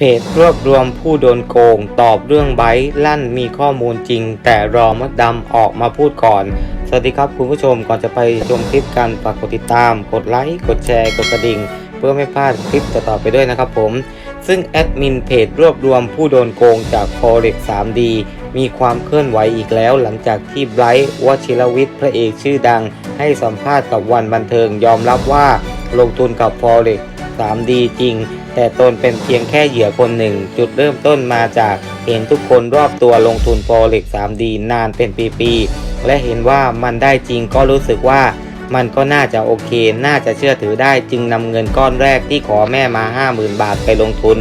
เพจรวบรวมผู้โดนโกง ตอบเรื่องไบร์ลั่นมีข้อมูลจริง แต่รอมดดำออกมาพูดก่อน สวัสดีครับคุณผู้ชมก่อนจะไปชมคลิปกันฝากกดติดตาม กดไลค์กดแชร์กดกระดิ่ง เพื่อไม่พลาดคลิปต่อๆไปด้วยนะครับผม ซึ่งแอดมินเพจรวบรวมผู้โดนโกงจาก Forex 3D มีความเคลื่อนไหวอีกแล้ว หลังจากที่ไบรท์วชิรวิทย์พระเอกชื่อดัง ให้สัมภาษณ์กับวันบันเทิงยอมรับว่าลงทุนกับ Forex 3D จริง แต่ตนเป็นเพียงแค่เหยื่อคนหนึ่ง จุดเริ่มต้นมาจากเห็นทุกคนรอบตัวลงทุน Forex 3D นานเป็นปีๆ และเห็นว่ามันได้จริงก็รู้สึกว่ามันก็น่าจะโอเค น่าจะเชื่อถือได้จึงนำเงินก้อนแรกที่ขอแม่มา 50,000 บาทไปลงทุน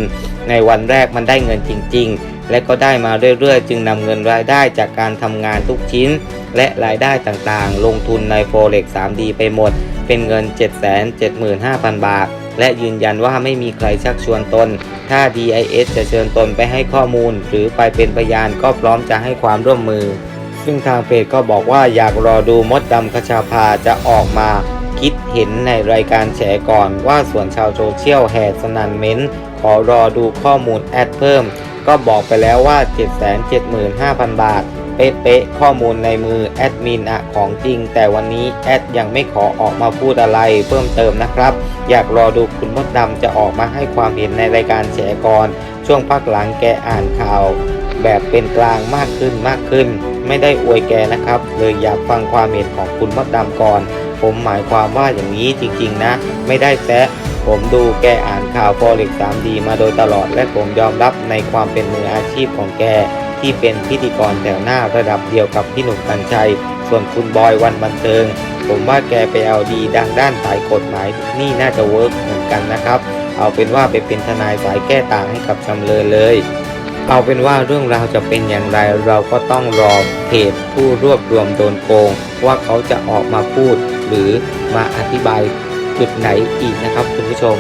ในวันแรกมันได้เงินจริง ๆ และก็ได้มาเรื่อยๆ จึงนำเงินรายได้จากการทำงานทุกชิ้น และรายได้ต่างๆ ลงทุนใน Forex 3D ไปหมด เป็นเงิน 775,000 บาท และยืนยันว่าไม่มีใครชักชวนตน ถ้า DIS จะเชิญตนไปให้ข้อมูล หรือไปเป็นพยานก็พร้อมจะให้ความร่วมมือ ซึ่งทางเพจก็บอกว่าอยากรอดูมดดำคชาภาจะออกมาคิดเห็นในรายการแฉก่อนว่าส่วนชาวโซเชียลแห่สนันเม้นต์ขอรอดูข้อมูลแอดเพิ่ม ก็บอกไปแล้วว่า 775,000 บาท เป๊ะๆข้อมูลในมือแอดมินอะของจริง แต่วันนี้แอดยังไม่ขอออกมาพูดอะไรเพิ่มเติมนะครับ อยากรอดูคุณมดดำจะออกมาให้ความเห็นในรายการแฉก่อนช่วงพักหลังแกอ่านข่าว แบบเป็นกลางมากขึ้นมากขึ้น ไม่ได้อวยแกนะครับ เลยอยากฟังความเห็นของคุณมดดำก่อน ผมหมายความว่าอย่างนี้จริงๆนะ ไม่ได้แซะผมดูแกอ่านข่าว Forex 3D มาโดยตลอดและผมยอมรับในความเป็นมืออาชีพของแก ที่เป็นพิธีกรแถวหน้าระดับเดียวกับพี่หนุ่มกัญชัย ส่วนคุณบอยวันบันเทิง ผมว่าแกไปเอาดีดังด้านสายกฎหมายนี่น่าจะเวิร์กเหมือนกันนะครับ เอาเป็นว่าไปเป็นทนายสายแก้ต่างให้กับจำเลยเลย เอาเป็นว่าเรื่องราวจะเป็นอย่างไรเราก็ต้องรอเพจผู้รวบรวมโดนโกง ว่าเขาจะออกมาพูด หรือมาอธิบายจุดไหนอีกนะครับคุณผู้ชม